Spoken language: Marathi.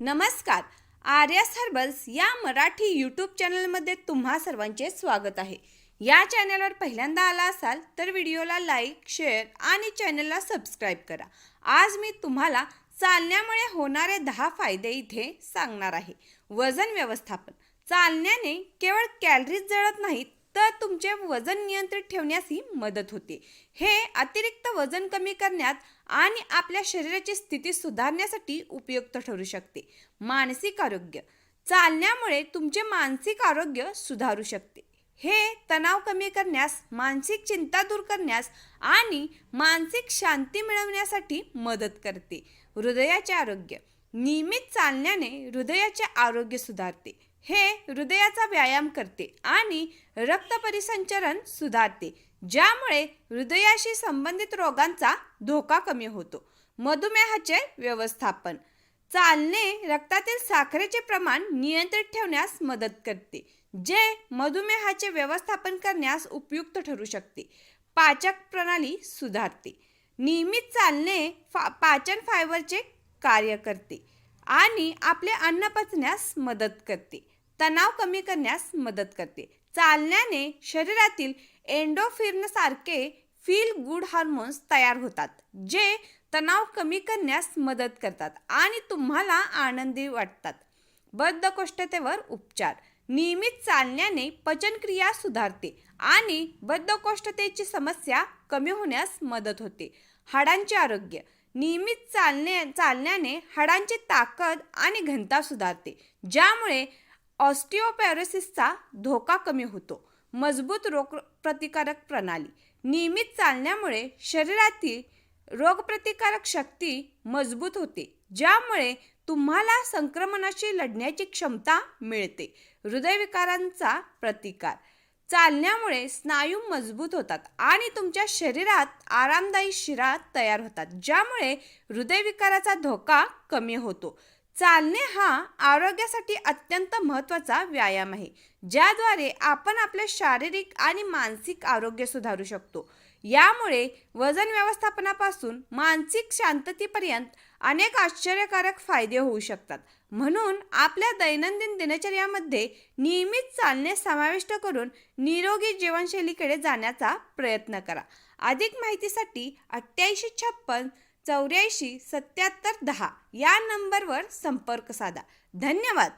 नमस्कार. आर्यास हर्बल्स या मराठी यूट्यूब चॅनलमध्ये तुम्हा सर्वांचे स्वागत आहे. या चॅनलवर पहिल्यांदा आला असाल तर व्हिडिओला लाईक शेअर आणि चॅनलला सबस्क्राईब करा. आज मी तुम्हाला चालण्यामुळे होणारे दहा फायदे इथे सांगणार आहे. वजन व्यवस्थापन. चालण्याने केवळ कॅलरीज जळत नाहीत तर तुमचे वजन नियंत्रित ठेवण्यासही मदत होते. हे अतिरिक्त वजन कमी करण्यात आणि आपल्या शरीराची स्थिती सुधारण्यासाठी उपयुक्त ठरू शकते. मानसिक आरोग्य. चालण्यामुळे तुमचे मानसिक आरोग्य सुधारू शकते. हे तणाव कमी करण्यास मानसिक चिंता दूर करण्यास आणि मानसिक शांती मिळवण्यासाठी मदत करते. हृदयाचे आरोग्य. नियमित चालण्याने हृदयाचे आरोग्य सुधारते. हे हृदयाचा व्यायाम करते आणि रक्त परिसंचरण सुधारते ज्यामुळे हृदयाशी संबंधित रोगांचा धोका कमी होतो. मधुमेहाचे व्यवस्थापन. चालणे रक्तातील साखरेचे प्रमाण नियंत्रित ठेवण्यास मदत करते जे मधुमेहाचे व्यवस्थापन करण्यास उपयुक्त ठरू शकते. पाचक प्रणाली सुधारते. नियमित चालणे फा पाचन फायबरचे कार्य करते. आणि आपले अन्न पचण्यास मदत करते. तणाव कमी करण्यास मदत करते. चालण्याने शरीरातील एंडोफिरनसारखे फील गुड हार्मोन्स तयार होतात जे तणाव कमी करण्यास मदत करतात आणि तुम्हाला आनंदी वाटतात. बद्धकोष्ठतेवर उपचार. नियमित चालण्याने पचनक्रिया सुधारते आणि बद्धकोष्ठतेची समस्या कमी होण्यास मदत होते. हाडांचे आरोग्य. नियमित चालणे चालण्याने हाडांची ताकद आणि घनता सुधारते ज्यामुळे ऑस्टिओपॅरोसिसचा धोका कमी होतो. मजबूत रोग प्रतिकारक प्रणाली. नियमित चालण्यामुळे शरीरातील रोगप्रतिकारक शक्ती मजबूत होते ज्यामुळे तुम्हाला संक्रमणाशी लढण्याची क्षमता मिळते. हृदयविकारांचा प्रतिकार. चालण्यामुळे स्नायू मजबूत होतात आणि तुमच्या शरीरात आरामदायी शिरा तयार होतात ज्यामुळे हृदयविकाराचा धोका कमी होतो. चालणे हा आरोग्यासाठी अत्यंत महत्त्वाचा व्यायाम आहे ज्याद्वारे आपण आपले शारीरिक आणि मानसिक आरोग्य सुधारू शकतो. यामुळे वजन व्यवस्थापनापासून मानसिक शांततेपर्यंत अनेक आश्चर्यकारक फायदे होऊ शकतात. म्हणून आपल्या दैनंदिन दिनचर्यामध्ये नियमित चालणे समाविष्ट करून निरोगी जीवनशैलीकडे जाण्याचा प्रयत्न करा. अधिक माहितीसाठी अठ्ठ्याऐंशी छप्पन चौऱ्याऐंशी सत्याहत्तर दहा या नंबरवर संपर्क साधा. धन्यवाद.